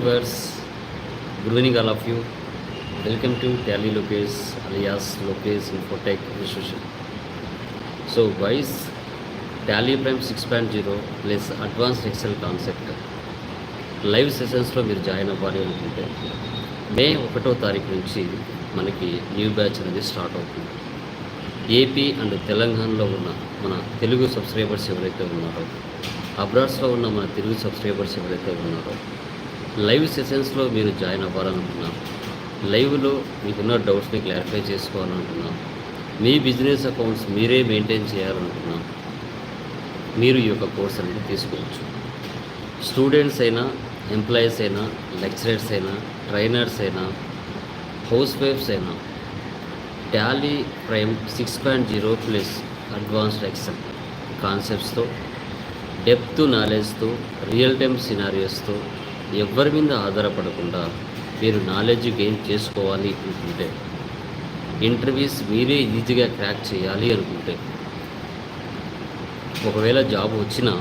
Viewers good evening all of you welcome to Tally Lokesh alias Lokesh Infotech institution so wise Tally Prime six point zero plus advanced Excel concept live సెషన్స్లో మీరు join అవ్వాలి అనుకుంటే May ఒకటో తారీఖు నుంచి మనకి new batch అనేది start అవుతుంది AP and తెలంగాణలో ఉన్న మన తెలుగు సబ్స్క్రైబర్స్ ఎవరైతే ఉన్నారో అబ్రాడ్స్లో ఉన్న మన తెలుగు సబ్స్క్రైబర్స్ ఎవరైతే ఉన్నారో లైవ్ సెషన్స్లో మీరు జాయిన్ అవ్వాలనుకున్నాం లైవ్లో మీకున్న డౌట్స్ని క్లారిఫై చేసుకోవాలనుకున్నాం మీ బిజినెస్ అకౌంట్స్ మీరే మెయింటైన్ చేయాలనుకున్నాం మీరు ఈ యొక్క కోర్స్ అనేది తీసుకోవచ్చు. స్టూడెంట్స్ అయినా ఎంప్లాయీస్ అయినా లెక్చరర్స్ అయినా ట్రైనర్స్ అయినా హౌస్ వైఫ్స్ అయినా Tally prime six point zero plus advanced Excel కాన్సెప్ట్స్తో depth నాలెడ్జ్తో రియల్ టైమ్ సినారియోస్తో ఎవరి మీద ఆధారపడకుండా మీరు నాలెడ్జ్ గెయిన్ చేసుకోవాలి అనుకుంటే ఇంటర్వ్యూస్ మీరే ఈజీగా క్రాక్ చేయాలి అనుకుంటే ఒకవేళ జాబ్ వచ్చినా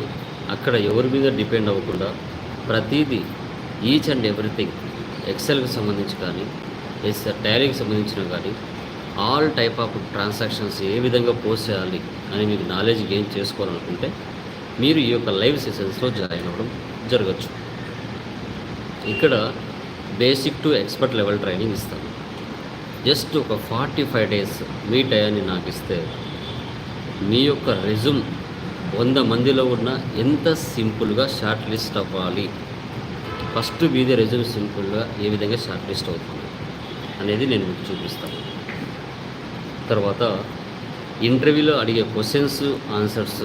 అక్కడ ఎవరి మీద డిపెండ్ అవ్వకుండా ప్రతిదీ ఈచ్ అండ్ ఎవ్రీథింగ్ ఎక్సెల్కి సంబంధించి కానీ ఎస్ టాలీకి సంబంధించిన కానీ ఆల్ టైప్ ఆఫ్ ట్రాన్సాక్షన్స్ ఏ విధంగా పోస్ట్ చేయాలి అని మీకు నాలెడ్జ్ గెయిన్ చేసుకోవాలనుకుంటే మీరు ఈ యొక్క లైవ్ సెషన్స్లో జాయిన్ అవ్వడం జరగచ్చు. ఇక్కడ basic to expert level training ఇస్తాను. జస్ట్ ఒక ఫార్టీ ఫైవ్ డేస్ మీ టయాన్ని నాకు ఇస్తే మీ యొక్క రెజ్యూమ్ వంద మందిలో ఉన్న ఎంత సింపుల్గా షార్ట్ లిస్ట్ అవ్వాలి? ఫస్ట్ మీదే రెజ్యూమ్ సింపుల్గా ఏ విధంగా షార్ట్ లిస్ట్ అవుతుంది అనేది నేను మీకు చూపిస్తాను. తర్వాత ఇంటర్వ్యూలో అడిగే క్వశ్చన్స్ ఆన్సర్స్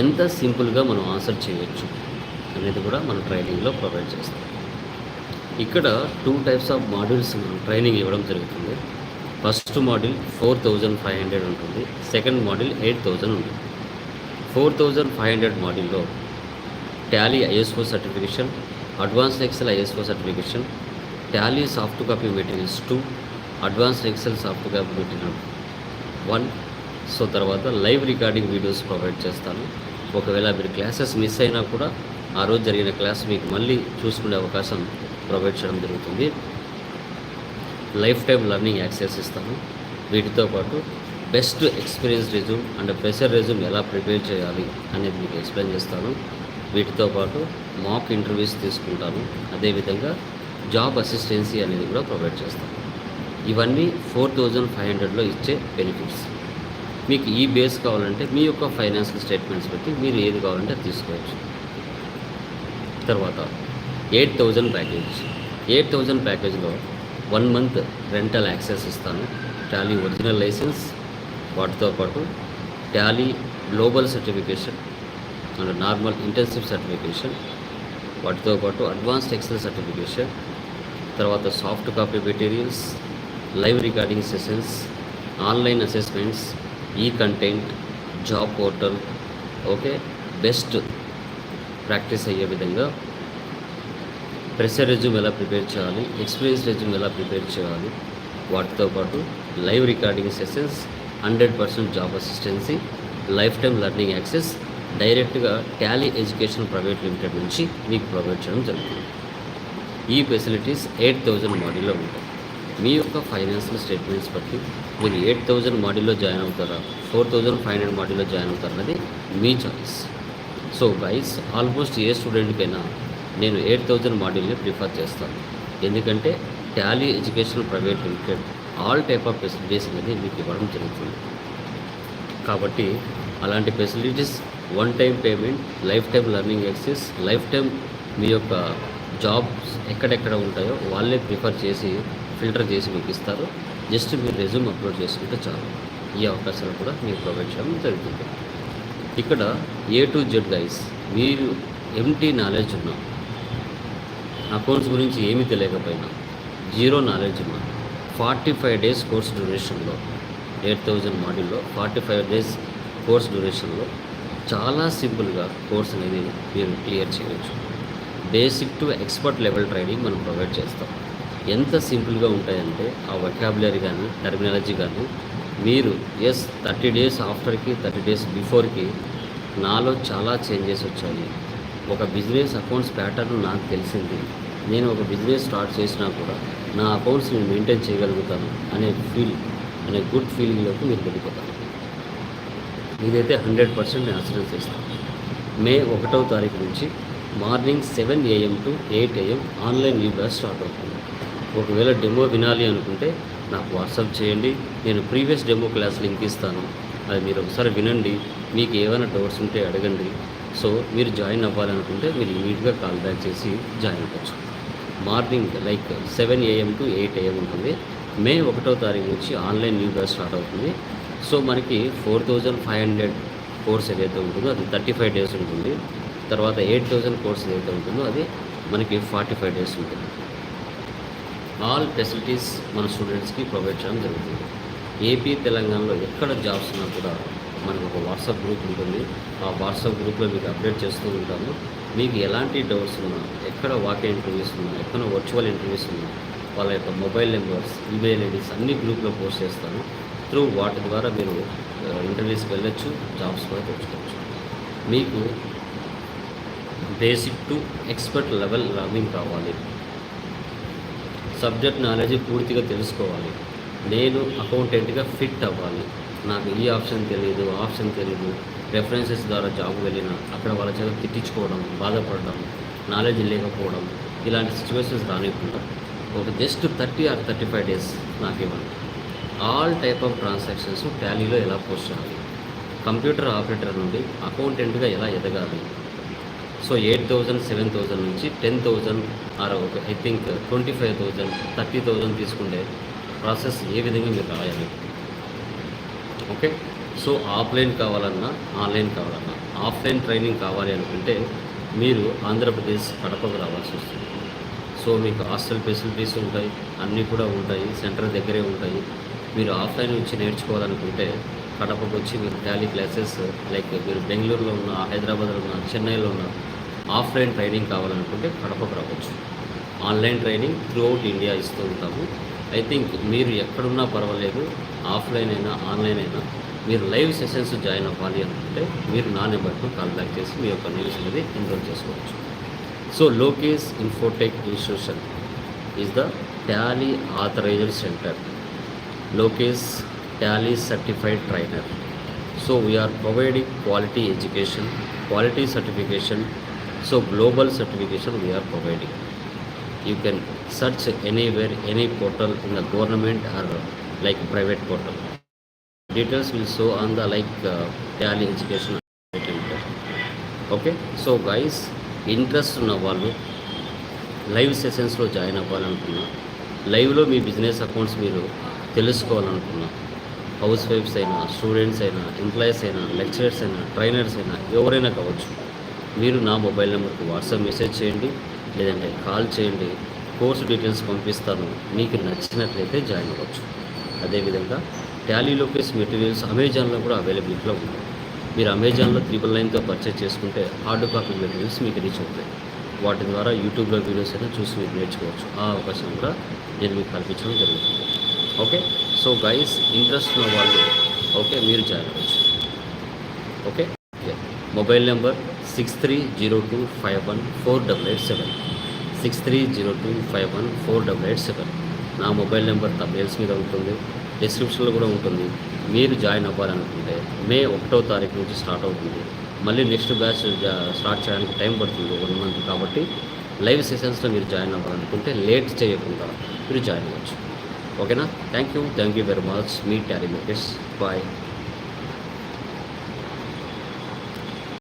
ఎంత సింపుల్గా మనం ఆన్సర్ చేయవచ్చు అనేది కూడా మన ట్రైనింగ్లో ప్రొవైడ్ చేస్తాం. ఇక్కడ two types of modules training ఇవ్వడం జరుగుతుంది. First module four thousand five hundred ఉంటుంది. సెకండ్ మాడ్యూల్ ఎయిట్ థౌజండ్ ఉంటుంది. ఫోర్ థౌజండ్ ఫైవ్ హండ్రెడ్ మాడ్యూల్లో Tally ISO certification advanced Excel ISO certification Tally soft copy materials two advanced Excel soft copy material one so తర్వాత live recording videos provide చేస్తాను. ఒకవేళ మీరు classes miss అయినా కూడా ఆ రోజు జరిగిన క్లాస్ మీకు మళ్ళీ చూసుకునే అవకాశం ప్రొవైడ్ చేయడం జరుగుతుంది. లైఫ్ టైం లెర్నింగ్ యాక్సెస్ ఇస్తాను వీటితో పాటు best experience resume and fresher resume ఎలా ప్రిపేర్ చేయాలి అనేది మీకు ఎక్స్ప్లెయిన్ చేస్తాను. వీటితో పాటు మాక్ ఇంటర్వ్యూస్ తీసుకుంటాను. అదేవిధంగా జాబ్ అసిస్టెన్సీ అనేది కూడా ప్రొవైడ్ చేస్తాను. ఇవన్నీ ఫోర్ థౌజండ్ ఫైవ్ హండ్రెడ్లో ఇచ్చే బెనిఫిట్స్. మీకు ఈ బేస్ కావాలంటే మీ యొక్క ఫైనాన్షియల్ స్టేట్మెంట్స్ బట్టి మీరు ఏది కావాలంటే అది తీసుకోవచ్చు. తర్వాత eight thousand package. Eight thousand ప్యాకేజ్లో one month rental access ఇస్తాను. టాలీ ఒరిజినల్ లైసెన్స్ వాటితో పాటు Tally global certification and normal intensive certification వాటితో పాటు అడ్వాన్స్డ్ ఎక్సెల్ సర్టిఫికేషన్ తర్వాత soft copy materials live recording sessions online assessments e content job portal okay? Best practice అయ్యే విధంగా fresher resume ఎలా prepare చేయాలి experience resume ఎలా ప్రిపేర్ చేయాలి వాటితో పాటు live recording sessions hundred percent job assistance life time learning access డైరెక్ట్గా Tally education private limited నుంచి మీకు ప్రొవైడ్ చేయడం జరుగుతుంది. ఈ ఫెసిలిటీస్ ఎయిట్ థౌజండ్ మాడ్యూల్లో ఉంటాయి. మీ యొక్క ఫైనాన్షియల్ స్టేట్మెంట్స్ బట్టి మీరు ఎయిట్ థౌజండ్ మాడ్యూల్లో జాయిన్ అవుతారా ఫోర్ థౌజండ్ ఫైవ్ హండ్రెడ్ మాడ్యూల్లో జాయిన్ అవుతారా అనేది మీ చాయిస్. సో గైస్ ఆల్మోస్ట్ ఏ స్టూడెంట్కైనా నేను ఎయిట్ థౌజండ్ మాడ్యూల్ని ప్రిఫర్ చేస్తాను. ఎందుకంటే Tally education private limited all type of facilities అనేది మీకు ఇవ్వడం జరుగుతుంది. కాబట్టి అలాంటి facilities one time payment lifetime learning access lifetime మీ యొక్క జాబ్స్ ఎక్కడెక్కడ ఉంటాయో వాళ్ళే ప్రిఫర్ చేసి ఫిల్టర్ చేసి మీకు ఇస్తారు. జస్ట్ మీరు రెజ్యూమ్ అప్లోడ్ చేసుకుంటే చాలు. ఈ అవకాశాలు కూడా మీరు ప్రొవైడ్ చేయడం జరుగుతుంది. ఇక్కడ ఏ టు జెడ్ గైస్ మీరు ఎంటీ నాలెడ్జ్ ఉన్నాం అకౌంట్స్ గురించి ఏమీ తెలియకపోయినా జీరో నాలెడ్జ్ మా ఫార్టీ ఫైవ్ డేస్ కోర్స్ డ్యూరేషన్లో ఎయిట్ థౌజండ్ మాడ్యూల్లో ఫార్టీ ఫైవ్ డేస్ కోర్స్ డ్యూరేషన్లో చాలా సింపుల్గా కోర్స్ అనేది మీరు క్లియర్ చేయవచ్చు. Basic to expert level training మనం ప్రొవైడ్ చేస్తాం. ఎంత సింపుల్గా ఉంటాయంటే ఆ వొకాబులరీ కానీ టర్మినాలజీ కానీ మీరు ఎస్ థర్టీ డేస్ ఆఫ్టర్కి థర్టీ డేస్ బిఫోర్కి నాలో చాలా చేంజెస్ వచ్చాయి. ఒక బిజినెస్ అకౌంట్స్ ప్యాటర్న్ నాకు తెలిసింది. నేను ఒక బిజినెస్ స్టార్ట్ చేసినా కూడా నా అకౌంట్స్ నేను మెయింటైన్ చేయగలుగుతాను అనే ఫీల్ అనే గుడ్ ఫీలింగ్లోకి మీరు వెళ్ళిపోతాను. ఇదైతే హండ్రెడ్ పర్సెంట్ నేను అసలు చేస్తాను. మే ఒకటవ తారీఖు నుంచి morning seven AM to eight AM online live batch start అవుతుంది. ఒకవేళ డెమో వినాలి అనుకుంటే నాకు వాట్సాప్ చేయండి నేను ప్రీవియస్ డెమో క్లాస్ లింక్ ఇస్తాను. అది మీరు ఒకసారి వినండి మీకు ఏమైనా డౌట్స్ ఉంటే అడగండి. సో మీరు జాయిన్ అవ్వాలనుకుంటే మీరు ఇమీడియట్గా కాల్ బ్యాక్ చేసి జాయిన్ అవ్వచ్చు. Morning like seven AM to eight AM ఉంటుంది. మే ఒకటో తారీఖు నుంచి ఆన్లైన్ న్యూ బ్యాచ్ స్టార్ట్ అవుతుంది. సో మనకి four thousand five hundred course ఏదైతే ఉంటుందో అది థర్టీ ఫైవ్ డేస్ ఉంటుంది. తర్వాత ఎయిట్ థౌజండ్ కోర్స్ ఏదైతే ఉంటుందో అది మనకి ఫార్టీ ఫైవ్ డేస్ ఉంటుంది. ఆల్ ఫెసిలిటీస్ మన స్టూడెంట్స్కి ప్రొవైడ్ చేయడం జరుగుతుంది. ఏపీ తెలంగాణలో ఎక్కడ జాబ్స్ ఉన్నా కూడా మనకు ఒక వాట్సాప్ గ్రూప్ ఉంటుంది. ఆ వాట్సాప్ గ్రూప్లో మీకు అప్డేట్ చేస్తూ ఉంటాము. మీకు ఎలాంటి డౌట్స్ ఉన్నా ఎక్కడ వాకే ఇంటర్వ్యూస్ ఉన్నా ఎక్కడ వర్చువల్ ఇంటర్వ్యూస్ ఉన్నా వాళ్ళ యొక్క మొబైల్ నెంబర్స్ ఈమెయిల్ ఐడీస్ అన్ని గ్రూప్లో పోస్ట్ చేస్తాను. త్రూ వాటి ద్వారా మీరు ఇంటర్వ్యూస్కి వెళ్ళొచ్చు జాబ్స్ కూడా తెచ్చుకోవచ్చు. మీకు basic to expert level learning కావాలి. సబ్జెక్ట్ నాలెడ్జ్ పూర్తిగా తెలుసుకోవాలి. నేను అకౌంటెంట్గా ఫిట్ అవ్వాలి. నాకు ఈ ఆప్షన్ తెలియదు ఆప్షన్ తెలియదు రెఫరెన్సెస్ ద్వారా జాబ్ వెళ్ళిన అక్కడ వాళ్ళ చేత తిట్టించుకోవడం బాధపడడం నాలెడ్జ్ లేకపోవడం ఇలాంటి సిచ్యువేషన్స్ రానివ్వకుండా. ఒక just thirty or thirty five days నాకు ఇవ్వండి. ఆల్ టైప్ ఆఫ్ ట్రాన్సాక్షన్స్ టాలీలో ఎలా పోస్ట్ చేయాలి? కంప్యూటర్ ఆపరేటర్ నుండి అకౌంటెంట్గా ఎలా ఎదగాలి? So eight thousand seven thousand నుంచి ten thousand or I think twenty five thousand thirty thousand తీసుకుంటే ప్రాసెస్ ఏ విధంగా మీరు రాయాలి? ఓకే సో ఆఫ్లైన్ కావాలన్నా ఆన్లైన్ కావాలన్నా ఆఫ్లైన్ ట్రైనింగ్ కావాలి అనుకుంటే మీరు ఆంధ్రప్రదేశ్ కడపకు రావాల్సి వస్తుంది. సో మీకు హాస్టల్ ఫెసిలిటీస్ ఉంటాయి అన్నీ కూడా ఉంటాయి సెంటర్ దగ్గరే ఉంటాయి. మీరు ఆఫ్లైన్ నుంచి నేర్చుకోవాలనుకుంటే కడపకు వచ్చి మీరు టాలీ క్లాసెస్ లైక్ మీరు బెంగళూరులో ఉన్న హైదరాబాద్లో ఉన్న చెన్నైలో ఉన్న ఆఫ్లైన్ ట్రైనింగ్ కావాలనుకుంటే కడపకు రావచ్చు. ఆన్లైన్ ట్రైనింగ్ త్రూఅవుట్ ఇండియా ఇస్తూ ఉంటాము. ఐ థింక్ మీరు ఎక్కడున్నా పర్వాలేదు ఆఫ్లైన్ అయినా ఆన్లైన్ అయినా మీరు లైవ్ సెషన్స్ జాయిన్ అవ్వాలి అనుకుంటే మీరు నా నెంబర్కు కాల్ బ్యాక్ చేసి మీ యొక్క న్యూస్ అనేది ఎన్రోల్ చేసుకోవచ్చు. So Lokesh infotech institution is the Tally authorised centre Lokesh Tally certified trainer so we are providing quality education quality certification so global certification we are providing you can search anywhere any portal in the government or like private portal details will show on the like uh, tally education okay so guys interest ఉన్న వాళ్ళు live సెషన్స్లో join అవ్వాలనుకున్నా లైవ్లో మీ business accounts మీరు తెలుసుకోవాలనుకున్నా హౌస్ వైఫ్స్ అయినా students అయినా employees అయినా లెక్చరర్స్ అయినా ట్రైనర్స్ అయినా ఎవరైనా కావచ్చు మీరు నా మొబైల్ నెంబర్కి వాట్సాప్ మెసేజ్ చేయండి లేదంటే కాల్ చేయండి కోర్సు డీటెయిల్స్ పంపిస్తాను మీకు నచ్చినట్లయితే జాయిన్ అవ్వచ్చు. అదేవిధంగా టాలీ లోకేస్ మెటీరియల్స్ అమెజాన్లో కూడా అవైలబిలిటీలో ఉన్నాయి. మీరు అమెజాన్లో త్రిబుల్ నైన్తో పర్చేస్ చేసుకుంటే హార్డ్ కాపీ మెటీరియల్స్ మీకు రీచ్ అవుతాయి. వాటి ద్వారా యూట్యూబ్లో వీడియోస్ అయినా చూసి మీరు నేర్చుకోవచ్చు. ఆ అవకాశం కూడా నేను మీకు కల్పించడం జరుగుతుంది. ఓకే? సో గైస్ ఇంట్రెస్ట్ ఉన్న వాళ్ళు ఓకే మీరు జాయిన్ అవ్వచ్చు. Okay? Mobile number six three zero two five one four double eight seven six three zero two five one four double eight seven నా మొబైల్ నెంబర్ తబేల్స్ మీద ఉంటుంది. డిస్క్రిప్షన్లో కూడా ఉంటుంది. మీరు జాయిన్ అవ్వాలనుకుంటే మే ఒకటో తారీఖు నుంచి స్టార్ట్ అవుతుంది. మళ్ళీ నెక్స్ట్ బ్యాచ్ స్టార్ట్ చేయడానికి టైం పడుతుంది వన్ మంత్ కాబట్టి లైవ్ సెషన్స్లో మీరు జాయిన్ అవ్వాలనుకుంటే లేట్ చేయకుండా మీరు జాయిన్ అవ్వచ్చు. ఓకేనా? Thank you thank you very much me Tally Lokesh bye